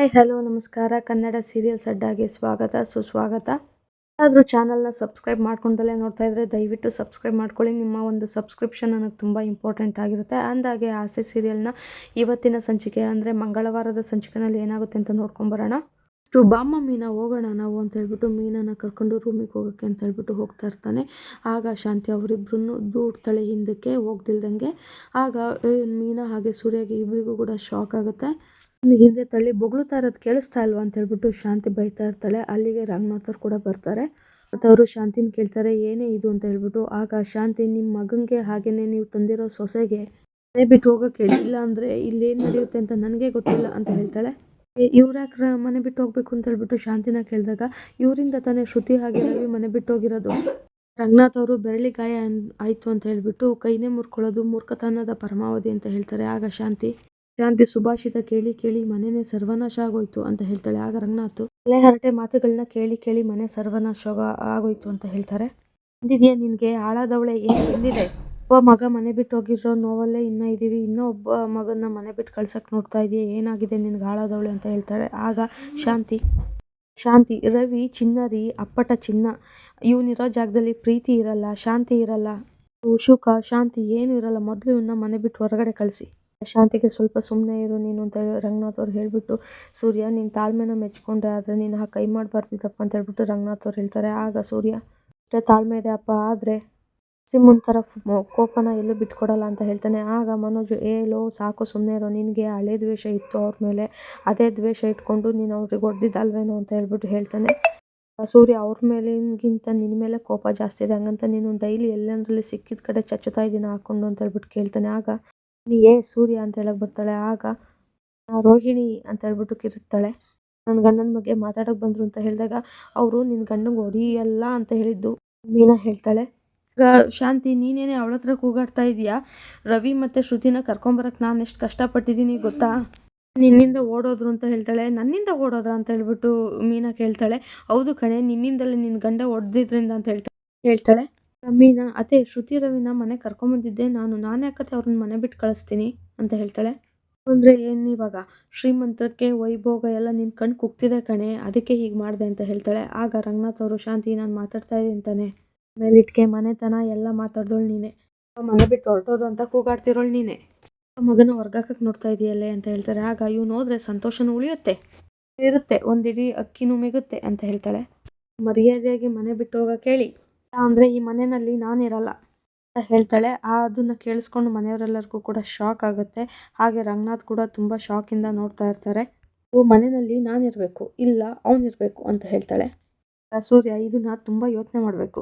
Hi hello, ನಮಸ್ಕಾರ. Kannada serials ಅಡ್ಡಾಗೆ ಸ್ವಾಗತ, ಸುಸ್ವಾಗತ. ಯಾರಾದರೂ ಚಾನಲ್ನ ಸಬ್ಸ್ಕ್ರೈಬ್ ಮಾಡ್ಕೊಂಡಲ್ಲೇ ನೋಡ್ತಾ ಇದ್ದರೆ ದಯವಿಟ್ಟು ಸಬ್ಸ್ಕ್ರೈಬ್ ಮಾಡ್ಕೊಳ್ಳಿ. ನಿಮ್ಮ ಒಂದು ಸಬ್ಸ್ಕ್ರಿಪ್ಷನ್ ನನಗೆ ತುಂಬ ಇಂಪಾರ್ಟೆಂಟ್ ಆಗಿರುತ್ತೆ. ಅಂದಾಗೆ ಆಸೆ ಸೀರಿಯಲ್ನ ಇವತ್ತಿನ ಸಂಚಿಕೆ ಅಂದರೆ ಮಂಗಳವಾರದ ಸಂಚಿಕೆನಲ್ಲಿ ಏನಾಗುತ್ತೆ ಅಂತ ನೋಡ್ಕೊಂಬರೋಣ ಅಷ್ಟು ಬಾಮ್ಮ ಮೀನಾ ಹೋಗೋಣ ನಾವು ಅಂತ ಹೇಳ್ಬಿಟ್ಟು ಮೀನನ್ನ ಕರ್ಕೊಂಡು ರೂಮಿಗೆ ಹೋಗೋಕ್ಕೆ ಅಂತ ಹೇಳ್ಬಿಟ್ಟು ಹೋಗ್ತಾ ಇರ್ತಾನೆ. ಆಗ ಶಾಂತಿ ಅವರಿಬ್ರು ದೂಡ್ತಾಳೆ ಹಿಂದಕ್ಕೆ ಹೋಗ್ದಿಲ್ದಂಗೆ ಆಗ ಮೀನ ಹಾಗೆ ಸೂರ್ಯಗೆ ಇಬ್ಬರಿಗೂ ಕೂಡ ಶಾಕ್ ಆಗುತ್ತೆ. ಹಿಂದೆ ತಳ್ಳಿ ಬೊಗಳುತ್ತಾ ಇರೋದು ಕೇಳಿಸ್ತಾ ಇಲ್ವಾ ಅಂತ ಹೇಳ್ಬಿಟ್ಟು ಶಾಂತಿ ಬೈತಾ ಇರ್ತಾಳೆ ಅಲ್ಲಿಗೆ ರಂಗನಾಥ್ ಕೂಡ ಬರ್ತಾರೆ. ಮತ್ತು ಅವರು ಶಾಂತಿನ ಕೇಳ್ತಾರೆ, ಏನೇ ಇದು ಅಂತ ಹೇಳ್ಬಿಟ್ಟು. ಆಗ ಶಾಂತಿ ನಿಮ್ಮ ಮಗನಿಗೆ ಹಾಗೇನೆ ನೀವು ತಂದಿರೋ ಸೊಸೆಗೆ ಮನೆ ಬಿಟ್ಟು ಹೋಗೋಕೆ ಹೇಳಿಲ್ಲ ಅಂದರೆ ಇಲ್ಲೇನು ನಡೆಯುತ್ತೆ ಅಂತ ನನಗೆ ಗೊತ್ತಿಲ್ಲ ಅಂತ ಹೇಳ್ತಾಳೆ. ಇವ್ರ್ಯಾಕ್ರ ಮನೆ ಬಿಟ್ಟು ಹೋಗ್ಬೇಕು ಅಂತ ಹೇಳ್ಬಿಟ್ಟು ಶಾಂತಿನ ಕೇಳಿದಾಗ, ಇವರಿಂದ ತಾನೇ ಶ್ರುತಿ ಹಾಗೆ ರವಿ ಮನೆ ಬಿಟ್ಟು ಹೋಗಿರೋದು. ರಂಗನಾಥ್ ಅವರು ಬೆರಳಿ ಗಾಯ ಆಯ್ತು ಅಂತ ಹೇಳ್ಬಿಟ್ಟು ಕೈನೇ ಮುರ್ಕೊಳ್ಳೋದು, ಮೂರ್ಖತನದ ಪರಮಾವಧಿ ಅಂತ ಹೇಳ್ತಾರೆ. ಆಗ ಶಾಂತಿ ಶಾಂತಿ ಸುಭಾಷಿತ ಕೇಳಿ ಕೇಳಿ ಮನೆನೇ ಸರ್ವನಾಶ ಆಗೋಯ್ತು ಅಂತ ಹೇಳ್ತಾಳೆ. ಆಗ ರಂಗನಾಥ್ ಹರಟೆ ಮಾತುಗಳನ್ನ ಕೇಳಿ ಕೇಳಿ ಮನೆ ಸರ್ವನಾಶ ಆಗ- ಆಗೋಯ್ತು ಅಂತ ಹೇಳ್ತಾರೆ. ಅಂದಿದ್ಯಾ ನಿನಗೆ? ಆಳದವಳೆ ಏನು ಬಂದಿದೆ? ಒಬ್ಬ ಮಗ ಮನೆ ಬಿಟ್ಟು ಹೋಗಿರೋ ನೋವಲ್ಲೇ ಇನ್ನ ಇದೀವಿ. ಇನ್ನೂ ಒಬ್ಬ ಮಗನ ಮನೆ ಬಿಟ್ಟು ಕಳ್ಸಕ್ಕೆ ನೋಡ್ತಾ ಇದೀಯ. ಏನಾಗಿದೆ ನಿನ್ಗೆ? ಹಾಳಾದವಳೆ ಅಂತ ಹೇಳ್ತಾಳೆ. ಆಗ ಶಾಂತಿ ಶಾಂತಿ, ರವಿ ಚಿನ್ನ ರೀ ಅಪ್ಪಟ ಚಿನ್ನ ಇವನಿರೋ ಜಾಗದಲ್ಲಿ ಪ್ರೀತಿ ಇರಲ್ಲ, ಶಾಂತಿ ಇರಲ್ಲ. ಶುಕ, ಶಾಂತಿ, ಏನು ಇರಲ್ಲ. ಮೊದಲು ಇವನ್ನ ಮನೆ ಬಿಟ್ಟು ಹೊರಗಡೆ ಕಳಿಸಿ. ಶಾಂತಿಗೆ ಸ್ವಲ್ಪ ಸುಮ್ಮನೆ ಇರು ನೀನು ಅಂತ ರಂಗನಾಥ್ ಅವ್ರು ಹೇಳಿಬಿಟ್ಟು, ಸೂರ್ಯ ನೀನು ತಾಳ್ಮೆನ ಮೆಚ್ಕೊಂಡ್ರೆ ಆದರೆ ನೀನು ಆ ಕೈ ಮಾಡಬಾರ್ದಿದ್ದಪ್ಪ ಅಂತ ಹೇಳ್ಬಿಟ್ಟು ರಂಗನಾಥ್ ಅವ್ರು ಹೇಳ್ತಾರೆ. ಆಗ ಸೂರ್ಯ, ಅಷ್ಟೇ ತಾಳ್ಮೆ ಇದೆ ಅಪ್ಪ, ಆದರೆ ಸಿಮ್ಮನ್ ಥರ ಕೋಪನ ಎಲ್ಲೂ ಬಿಟ್ಕೊಡಲ್ಲ ಅಂತ ಹೇಳ್ತಾನೆ. ಆಗ ಮನೋಜ್ ಏಲೋ ಸಾಕು ಸುಮ್ಮನೆ ಇರೋ. ನಿನಗೆ ಹಳೆ ದ್ವೇಷ ಇತ್ತು ಅವ್ರ ಮೇಲೆ. ಅದೇ ದ್ವೇಷ ಇಟ್ಕೊಂಡು ನೀನು ಅವ್ರಿಗೆ ಹೊಡೆದಿದ್ದಲ್ವೇನೋ ಅಂತ ಹೇಳ್ಬಿಟ್ಟು ಹೇಳ್ತಾನೆ. ಸೂರ್ಯ, ಅವ್ರ ಮೇಲಿಗಿಂತ ನಿನ್ನ ಮೇಲೆ ಕೋಪ ಜಾಸ್ತಿ ಇದೆ. ಹಂಗಂತ ನೀನು ಡೈಲಿ ಎಲ್ಲಂದ್ರಲ್ಲಿ ಸಿಕ್ಕಿದ ಕಡೆ ಚಚ್ಚುತ್ತಾ ಇದ್ದೀನಿ ಹಾಕೊಂಡು? ಅಂತ ಹೇಳ್ಬಿಟ್ಟು ಕೇಳ್ತಾನೆ. ಆಗ ನೀ ಏ ಸೂರ್ಯ ಅಂತ ಹೇಳಕ್ ಬರ್ತಾಳೆ, ಆಗ ರೋಹಿಣಿ ಅಂತ ಹೇಳ್ಬಿಟ್ಟು ಕಿರುತ್ತಾಳೆ. ನನ್ನ ಗಂಡನ ಬಗ್ಗೆ ಮಾತಾಡೋಕೆ ಬಂದರು ಅಂತ ಹೇಳಿದಾಗ ಅವರು ನಿನ್ನ ಗಂಡಂಗೆ ಹೊಡಿಯಲ್ಲ ಅಂತ ಹೇಳಿದ್ದು, ಮೀನಾ ಹೇಳ್ತಾಳೆ. ಈಗ ಶಾಂತಿ, ನೀನೇನೆ ಅವಳ ಹತ್ರ ಕೂಗಾಡ್ತಾ ಇದೀಯಾ? ರವಿ ಮತ್ತು ಶ್ರುತಿನ ಕರ್ಕೊಂಬರಕ್ಕೆ ನಾನು ಎಷ್ಟು ಕಷ್ಟಪಟ್ಟಿದ್ದೀನಿ ಗೊತ್ತಾ? ನಿನ್ನಿಂದ ಓಡೋದ್ರು ಅಂತ ಹೇಳ್ತಾಳೆ, ನನ್ನಿಂದ ಓಡೋದ್ರ ಅಂತ ಹೇಳ್ಬಿಟ್ಟು ಮೀನಾ ಕೇಳ್ತಾಳೆ. ಹೌದು ಕಣೆ, ನಿನ್ನಿಂದಲೇ ನಿನ್ನ ಗಂಡ ಹೊಡೆದಿದ್ರಿಂದ ಅಂತ ಹೇಳ್ತಾ ಹೇಳ್ತಾಳೆ. ಮೀನಾ, ಅದೇ ಶ್ರುತಿ ರವಿನ ಮನೆ ಕರ್ಕೊಂಬಂದಿದ್ದೆ. ನಾನು ನಾನು ಯಾಕತ್ತೆ ಅವ್ರನ್ನ ಮನೆ ಬಿಟ್ಟು ಕಳಿಸ್ತೀನಿ ಅಂತ ಹೇಳ್ತಾಳೆ. ಅಂದರೆ ಏನು ಇವಾಗ? ಶ್ರೀಮಂತಕ್ಕೆ ವೈಭೋಗ ಎಲ್ಲ ನಿನ್ನ ಕಣ್ಣು ಕುಗ್ತಿದೆ ಕಣೆ. ಅದಕ್ಕೆ ಹೀಗೆ ಮಾಡಿದೆ ಅಂತ ಹೇಳ್ತಾಳೆ. ಆಗ ರಂಗನಾಥ್ ಅವರು, ಶಾಂತಿ, ನಾನು ಮಾತಾಡ್ತಾ ಇದ್ದೀನಿ ತಾನೆ ಮೇಲಿಟ್ಕೆ ಮನೆತನ ಎಲ್ಲ ಮಾತಾಡ್ದೋಳು ನೀನೆ. ಮನೆ ಬಿಟ್ಟು ಹೊರಟೋದು ಅಂತ ಕೂಗಾಡ್ತಿರೋಳು ನೀನೆ. ಮಗನ ಹೊರ್ಗಾಕಕ್ಕೆ ನೋಡ್ತಾ ಇದೆಯಲ್ಲೇ ಅಂತ ಹೇಳ್ತಾರೆ. ಆಗ ಇವ್ನು ಹೋದ್ರೆ ಸಂತೋಷನೂ ಉಳಿಯುತ್ತೆ. ಇರುತ್ತೆ. ಒಂದಿಡೀ ಅಕ್ಕಿನೂ ಮಿಗುತ್ತೆ ಅಂತ ಹೇಳ್ತಾಳೆ. ಮರ್ಯಾದೆಯಾಗಿ ಮನೆ ಬಿಟ್ಟು ಹೋಗಕ್ಕೆ ಹೇಳಿ. ಅಂದರೆ ಈ ಮನೆಯಲ್ಲಿ ನಾನಿರಲ್ಲ ಅಂತ ಹೇಳ್ತಾಳೆ. ಆ ಅದನ್ನು ಕೇಳಿಸ್ಕೊಂಡು ಮನೆಯವರೆಲ್ಲರಿಗೂ ಕೂಡ ಶಾಕ್ ಆಗುತ್ತೆ. ಹಾಗೆ ರಂಗನಾಥ್ ಕೂಡ ತುಂಬ ಶಾಕಿಂದ ನೋಡ್ತಾ ಇರ್ತಾರೆ. ಓ, ಮನೆಯಲ್ಲಿ ನಾನಿರಬೇಕು. ಇಲ್ಲ, ಅವನಿರಬೇಕು ಅಂತ ಹೇಳ್ತಾಳೆ. ಸೂರ್ಯ ಇದನ್ನ ತುಂಬ ಯೋಚನೆ ಮಾಡಬೇಕು.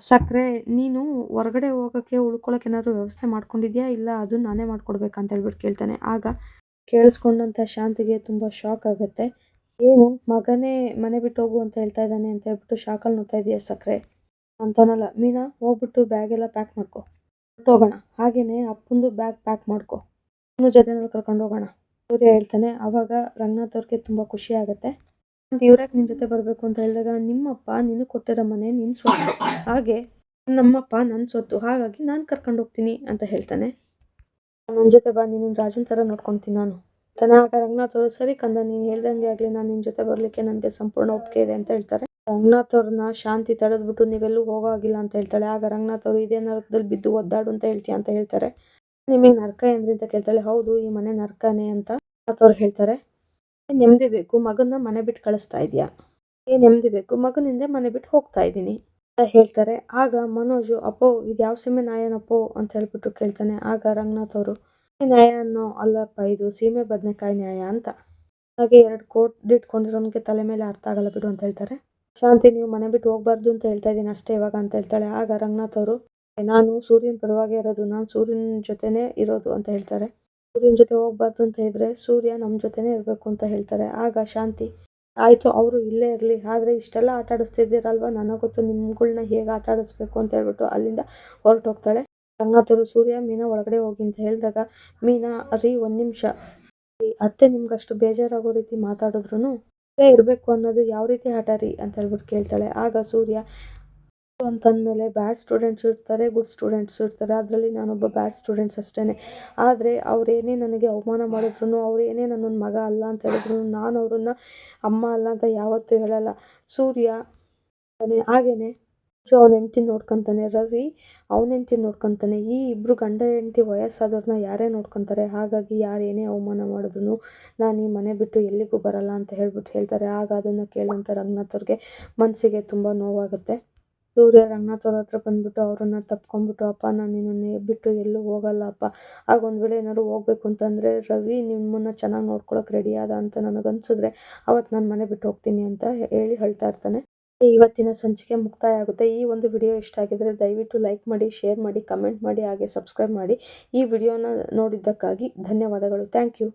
ಸಕ್ಕರೆ ನೀನು ಹೊರಗಡೆ ಹೋಗೋಕ್ಕೆ ಉಳ್ಕೊಳಕ್ಕೆ ಏನಾದರೂ ವ್ಯವಸ್ಥೆ ಮಾಡ್ಕೊಂಡಿದ್ಯಾ? ಇಲ್ಲ, ಅದು ನಾನೇ ಮಾಡ್ಕೊಡ್ಬೇಕಂತ ಹೇಳ್ಬಿಟ್ಟು ಕೇಳ್ತಾನೆ. ಆಗ ಕೇಳಿಸ್ಕೊಂಡಂಥ ಶಾಂತಿಗೆ ತುಂಬ ಶಾಕ್ ಆಗುತ್ತೆ. ಏನು, ಮಗನೇ ಮನೆ ಬಿಟ್ಟು ಹೋಗು ಅಂತ ಹೇಳ್ತಾ ಇದ್ದಾನೆ ಅಂತ ಹೇಳ್ಬಿಟ್ಟು ಶಾಕಲ್ಲಿ ನೋಡ್ತಾ ಇದೆಯಾ ಸಕ್ಕರೆ ಅಂತಾನಲ್ಲ, ಮೀನಾ, ಹೋಗ್ಬಿಟ್ಟು ಬ್ಯಾಗ್ ಎಲ್ಲ ಪ್ಯಾಕ್ ಮಾಡ್ಕೊ. ಹೋಗೋಣ ಹಾಗೇನೆ ಅಪ್ಪಂದು ಬ್ಯಾಗ್ ಪ್ಯಾಕ್ ಮಾಡ್ಕೊ. ಇನ್ನು ಜೊತೆನಲ್ಲಿ ಕರ್ಕೊಂಡು ಹೋಗೋಣ. ಸೂರ್ಯ ಹೇಳ್ತಾನೆ, ಅವಾಗ ರಂಗನಾಥ್ ಅವ್ರಿಗೆ ತುಂಬ ಖುಷಿ ಆಗುತ್ತೆ. ಇವ್ರ್ಯಾಕೆ ನಿನ್ನ ಜೊತೆ ಬರಬೇಕು ಅಂತ ಹೇಳಿದಾಗ, ನಿಮ್ಮಪ್ಪ ನೀನು ಕೊಟ್ಟಿರೋ ಮನೆ ನಿನ್ನ ಸ್ವತ್ತು ಹಾಗೆ ನಮ್ಮಪ್ಪ ನನ್ನ ಸ್ವತ್ತು ಹಾಗಾಗಿ ನಾನು ಕರ್ಕೊಂಡು ಹೋಗ್ತೀನಿ ಅಂತ ಹೇಳ್ತಾನೆ. ನನ್ನ ಜೊತೆ ಬಾ, ನೀನು ರಾಜನ್ ಥರ ನೋಡ್ಕೊತೀನಿ ನಾನು. ತನ ಆಗ ರಂಗನಾಥ್ ಅವರು, ಸರಿ ಕಂದ, ನೀನು ಹೇಳ್ದಂಗೆ ಆಗಲಿ, ನಾನು ನಿನ್ನ ಜೊತೆ ಬರಲಿಕ್ಕೆ ನನಗೆ ಸಂಪೂರ್ಣ ಒಪ್ಪಿಗೆ ಇದೆ ಅಂತ ಹೇಳ್ತಾರೆ. ರಂಗನಾಥ್ ಅವ್ರನ್ನ ಶಾಂತಿ ತಡೆದ್ಬಿಟ್ಟು ನೀವೆಲ್ಲೂ ಹೋಗೋ ಆಗಿಲ್ಲ ಅಂತ ಹೇಳ್ತಾಳೆ. ಆಗ ರಂಗನಾಥ್ ಅವರು ಇದೇ ನರಕದಲ್ಲಿ ಬಿದ್ದು ಒದ್ದಾಡು ಅಂತ ಹೇಳ್ತೀಯ ಅಂತ ಹೇಳ್ತಾರೆ. ನಿಮಗೆ ನರಕ ಏನ್ರಿ ಅಂತ ಕೇಳ್ತಾಳೆ. ಹೌದು, ಈ ಮನೆ ನರಕನೇ ಅಂತ ಅವ್ರು ಹೇಳ್ತಾರೆ. ನೆಮ್ಮದಿ ಬೇಕು, ಮಗನ್ನ ಮನೆ ಬಿಟ್ಟು ಕಳಿಸ್ತಾ ಇದೆಯಾ? ಏ, ನೆಮ್ಮದಿ ಬೇಕು ಮಗನಿಂದ ಮನೆ ಬಿಟ್ಟು ಹೋಗ್ತಾ ಇದ್ದೀನಿ ಅಂತ ಹೇಳ್ತಾರೆ. ಆಗ ಮನೋಜು, ಅಪ್ಪೋ, ಇದು ಯಾವ ಸೀಮೆ ನಾಯನಪ್ಪೋ ಅಂತ ಹೇಳ್ಬಿಟ್ಟು ಕೇಳ್ತಾನೆ. ಆಗ ರಂಗನಾಥ್ ಅವರು "ಈ ನ್ಯಾಯ ಅನ್ನೋ ಅಲ್ಲಪ್ಪ, ಇದು ಸೀಮೆ ಬದನೆಕಾಯಿ ನ್ಯಾಯ ಅಂತ. ಹಾಗೆ ಎರಡು ಕೋಟ್ ಇಟ್ಕೊಂಡಿರೋನಿಗೆ ತಲೆ ಮೇಲೆ ಅರ್ಥ ಆಗಲ್ಲ ಬಿಡು ಅಂತ ಹೇಳ್ತಾರೆ. ಶಾಂತಿ, ನೀವು ಮನೆ ಬಿಟ್ಟು ಹೋಗ್ಬಾರ್ದು ಅಂತ ಹೇಳ್ತಾ ಇದ್ದೀನಿ ಅಷ್ಟೇ ಇವಾಗ ಅಂತ ಹೇಳ್ತಾಳೆ. ಆಗ ರಂಗನಾಥ್ ಅವರು ನಾನು ಸೂರ್ಯನ ಪರವಾಗಿ ಇರೋದು, ನಾನು ಸೂರ್ಯನ ಜೊತೆನೇ ಇರೋದು ಅಂತ ಹೇಳ್ತಾರೆ. ಸೂರ್ಯನ ಜೊತೆ ಹೋಗ್ಬಾರ್ದು ಅಂತ ಇದ್ರೆ ಸೂರ್ಯ ನಮ್ಮ ಜೊತೆನೇ ಇರಬೇಕು ಅಂತ ಹೇಳ್ತಾರೆ. ಆಗ ಶಾಂತಿ, ಆಯಿತು, ಅವರು ಇಲ್ಲೇ ಇರಲಿ, ಆದರೆ ಇಷ್ಟೆಲ್ಲ ಆಟ ಆಡಿಸ್ತಿದ್ದೀರಲ್ವ? ನನಗೆ ಗೊತ್ತು ಹೇಗೆ ಆಟ ಆಡಿಸ್ಬೇಕು ಅಂತ ಹೇಳ್ಬಿಟ್ಟು ಅಲ್ಲಿಂದ ಹೊರಟೋಗ್ತಾಳೆ ರಂಗನಾಥ್ ಅವರು, ಸೂರ್ಯ, ಮೀನಾ ಒಳಗಡೆ ಹೋಗಿ ಅಂತ ಹೇಳಿದಾಗ, ಮೀನಾ, ರೀ, ಒಂದು ನಿಮಿಷ ಅತ್ತೆ ನಿಮ್ಗಷ್ಟು ಬೇಜಾರಾಗೋ ರೀತಿ ಮಾತಾಡಿದ್ರು ಇಲ್ಲೇ ಇರಬೇಕು ಅನ್ನೋದು ಯಾವ ರೀತಿ ಹಠ ರೀ ಅಂತ ಹೇಳ್ಬಿಟ್ಟು ಕೇಳ್ತಾಳೆ. ಆಗ ಸೂರ್ಯ ಅಂತಂದಮೇಲೆ ಬ್ಯಾಡ್ ಸ್ಟೂಡೆಂಟ್ಸು ಇರ್ತಾರೆ ಗುಡ್ ಸ್ಟೂಡೆಂಟ್ಸ್ ಇರ್ತಾರೆ. ಅದರಲ್ಲಿ ನಾನೊಬ್ಬ ಬ್ಯಾಡ್ ಸ್ಟೂಡೆಂಟ್ಸ್ ಅಷ್ಟೇ ಆದರೆ ಅವರೇನೇ ನನಗೆ ಅವಮಾನ ಮಾಡಿದ್ರು ಅವ್ರು ಏನೇ ನನ್ನ ಮಗ ಅಲ್ಲ ಅಂತ ಹೇಳಿದ್ರು ನಾನು ಅವ್ರನ್ನ ಅಮ್ಮ ಅಲ್ಲ ಅಂತ ಯಾವತ್ತೂ ಹೇಳಲ್ಲ. ಸೂರ್ಯ ಹಾಗೇನೆ ಅವ್ನ ಹೆಂಡ್ತಿ ನೋಡ್ಕೊತಾನೆ, ರವಿ ಅವನ ಹೆಂಡ್ತಿ ನೋಡ್ಕೊತಾನೆ, ಈ ಇಬ್ಬರು ಗಂಡ ಹೆಂಡತಿ ವಯಸ್ಸಾದವ್ರನ್ನ ಯಾರೇ ನೋಡ್ಕೊತಾರೆ, ಹಾಗಾಗಿ ಯಾರು ಏನೇ ಅವಮಾನ ಮಾಡಿದ್ರು ನಾನು ಈ ಮನೆ ಬಿಟ್ಟು ಎಲ್ಲಿಗೂ ಬರಲ್ಲ ಅಂತ ಹೇಳ್ಬಿಟ್ಟು ಹೇಳ್ತಾರೆ, ಆಗ ಅದನ್ನು ಕೇಳೋಂಥ ರಂಗನಾಥ್ ಅವ್ರಿಗೆ ಮನಸ್ಸಿಗೆ ತುಂಬ ನೋವಾಗುತ್ತೆ. ಸೂರ್ಯ ರಂಗನಾಥ್ ಅವ್ರ ಹತ್ರ ಬಂದ್ಬಿಟ್ಟು ಅವ್ರನ್ನ ತಪ್ಕೊಂಡ್ಬಿಟ್ಟು, ಅಪ್ಪ ನಾನು ನಿನ್ನನ್ನು ಬಿಟ್ಟು ಎಲ್ಲೂ ಹೋಗಲ್ಲ ಅಪ್ಪ, ಆಗ ಒಂದು ವೇಳೆ ಏನಾದ್ರು ಹೋಗ್ಬೇಕು ಅಂತಂದರೆ ರವಿ ನಿಮ್ಮನ್ನು ಚೆನ್ನಾಗಿ ನೋಡ್ಕೊಳಕ್ಕೆ ರೆಡಿ ಆದ ಅಂತ ನನಗನ್ಸಿದ್ರೆ ಅವತ್ತು ನಾನು ಮನೆ ಬಿಟ್ಟು ಹೋಗ್ತೀನಿ ಅಂತ ಹೇಳಿ ಹೇಳ್ತಾ ಇರ್ತಾನೆ. ಇವತ್ತಿನ ಸಂಚಿಕೆ ಮುಕ್ತಾಯ ಆಗುತ್ತೆ ಈ ಒಂದು ವಿಡಿಯೋ ಇಷ್ಟ ಆಗಿದ್ರೆ ದಯವಿಟ್ಟು ಲೈಕ್ ಮಾಡಿ, ಶೇರ್ ಮಾಡಿ, ಕಮೆಂಟ್ ಮಾಡಿ, ಹಾಗೆ ಸಬ್ಸ್ಕ್ರೈಬ್ ಮಾಡಿ. ಈ ವಿಡಿಯೋನ ನೋಡಿದ್ದಕ್ಕಾಗಿ ಧನ್ಯವಾದಗಳು. Thank you.